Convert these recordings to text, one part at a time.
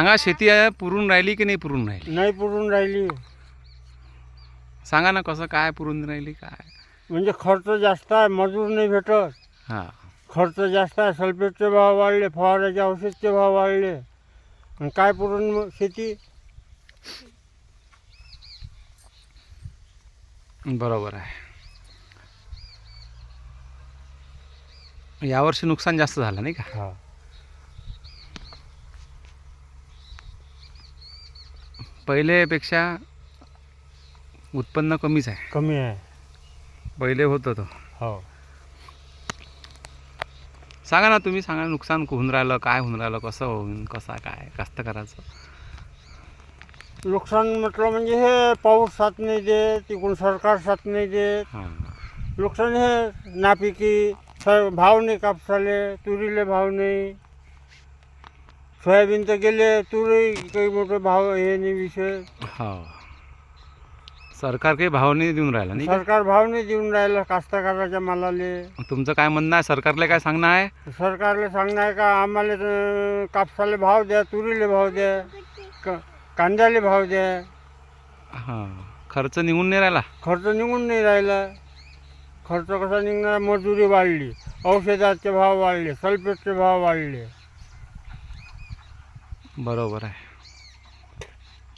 सांगा शेती आहे पुरून राहिली की नाही पुरून राहिली? नाही पुरून राहिली. सांगा ना कसं काय पुरून राहिली काय? म्हणजे खर्च जास्त आहे मजूर नाही भेटत. हां. खर्च जास्त आहे सल्फेटचे भाव वाढले फवाराचे औषधचे भाव वाढले. आणि काय पुरून मग शेती? बरोबर आहे. यावर्षी नुकसान जास्त झालं नाही का? हा. पहिलेपेक्षा उत्पन्न कमीच आहे. कमी आहे. पहिले होतं तो. हो. सांगा ना तुम्ही सांगा नुकसान होऊन राहिलं काय होऊन राहिलं कसं होऊन कसा काय कास्तकाराचं नुकसान म्हटलं म्हणजे हे पाऊस साथ नाही देत तिकडून सरकार साथ नाही देत. हां. नुकसान हे नापिकी स भाव नाही कापसाले तुरीले भाव नाही. सोयाबीन तर गेले तुरी काही मोठे भाव हे नाही विषय. हो. सरकार काही भाव नाही देऊन राहिला नाही का? सरकार भाव नाही देऊन राहिलं कास्तकाराच्या मालाले. तुमचं काय म्हणणं आहे? सरकारला काय सांगणं आहे? सरकारले सांगणं आहे का आम्हाला तर कापसाले भाव द्या तुरीले भाव द्या क कांद्याले भाव द्या. हां. खर्च निघून नाही राहिला? खर्च निघून नाही राहिला. खर्च कसा निघणार? मजुरी वाढली औषधाचे भाव वाढले सल्फेटचे भाव वाढले. बरोबर आहे.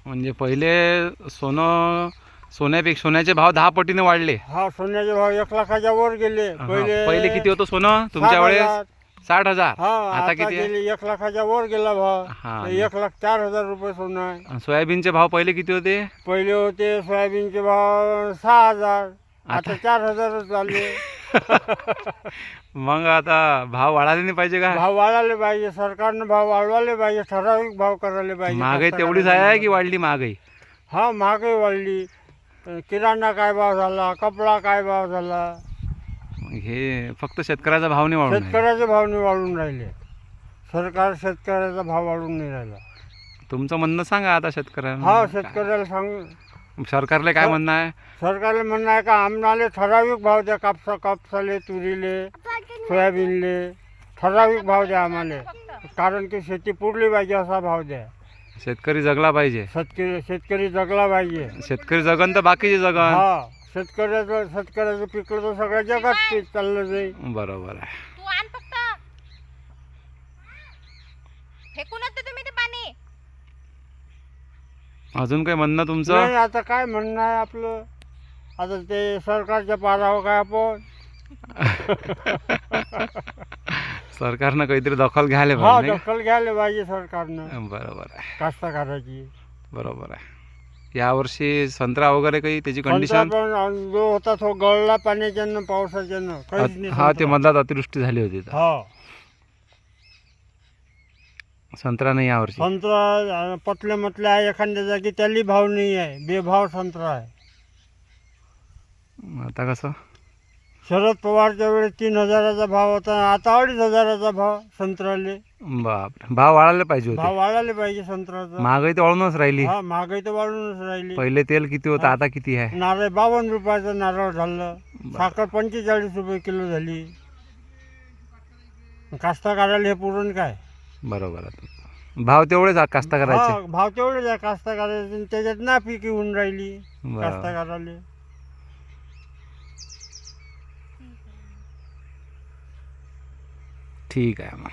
म्हणजे पहिले सोनं सोन्यापेक्षा सोन्याचे भाव दहा पटीने वाढले. हा सोन्याचे भाव एक लाखाच्या वर गेले. हा, पहिले पहिले किती होतं सोनं? साठ तुमच्या वेळेस. साठ हजार. हा आता किती आहे? गेले एक लाखाच्या वर गेला भाव. हा. तर एक लाख चार हजार रुपये सोनं आहे. आणि सोयाबीनचे भाव पहिले किती होते? पहिले होते सोयाबीनचे भाव सहा हजार. आता आता? चार हजारच झाले. मग आता भाव वाढायला नाही पाहिजे का? भाव वाढायला पाहिजे सरकारनं भाव वाढवायला पाहिजे ठराविक भाव करायला पाहिजे. महागाई तेवढीच आहे की वाढली महागाई? हा महागाई वाढली. किराणा काय भाव झाला कपडा काय भाव झाला? हे फक्त शेतकऱ्याचा भाव नाही वाढून. शेतकऱ्याचे भाव नाही वाढून राहिले. सरकार शेतकऱ्याचा भाव वाढून नाही राहिला. तुमचं म्हणणं सांगा आता शेतकऱ्यांना. हा शेतकऱ्याला सांग सरकारला काय म्हणणं आहे? सरकारला म्हणणं आहे का आम्हाला ठराविक भाव द्या कापसा कापसाले तुरीले सोयाबीनले. ठराविक भाव द्या आम्हाला. कारण की शेती पुरली पाहिजे असा भाव द्या. शेतकरी जगला पाहिजे. शेतकरी शेतकरी जगला पाहिजे. शेतकरी जगन तर बाकीचे जगन. हा शेतकऱ्याचं शेतकऱ्याचं पिकलं तर सगळ्या जगात पीक चाललं जाईल. बरोबर आहे तू आण फक्त फेकूनच दे तुम्ही ते पाणी अजून काही म्हणणं तुमचं? नाही आता काय म्हणणं आहे आपलं? आता ते सरकारच्या पारावर काय आपण? सरकारनं काहीतरी दखल घ्यायला हा पाहिजे नाही दखल घ्यायला पाहिजे सरकारनं? बरोबर आहे. कास्तकाराची. बरोबर आहे. यावर्षी संत्रा वगैरे काही त्याची कंडिशन जो होता तो गळला पाण्याच्यानं पावसाच्यानं. काहीच नाही हा ते संत्रा. मधात अतिवृष्टी झाली होती. तर. हा. संत्रा नाही यावर्षी. संत्रा अं, पतले म्हटले आहे एखाद्या जागी त्याला भाव नाही आहे. बेभाव संत्रा आहे. आता कसं? शरद पवारच्या वेळेस तीन हजाराचा भाव होता आता अडीच हजाराचा भाव संत्र्याले बापरे. भाव वाढायला पाहिजे भाव वाढायला पाहिजे संत्र्याचा महागाई तर वाढूनच राहिली. हा महागाई तर वाढूनच राहिली. पहिले तेल किती होतं आता किती आहे? नारळ बावन्न रुपयाचं नारळ झालं. साखर पंचेचाळीस रुपये किलो झाली. कास्तकाराला हे पुरण काय? बरोबर आहे. भाव तेवढेच आ- कास्तकाराचे हा, भाव तेवढेच आहे कास्तकाराचे आणि त्याच्यात नापिकी होऊन राहिली बरोबर कास्तकाराले ठीक आहे मग.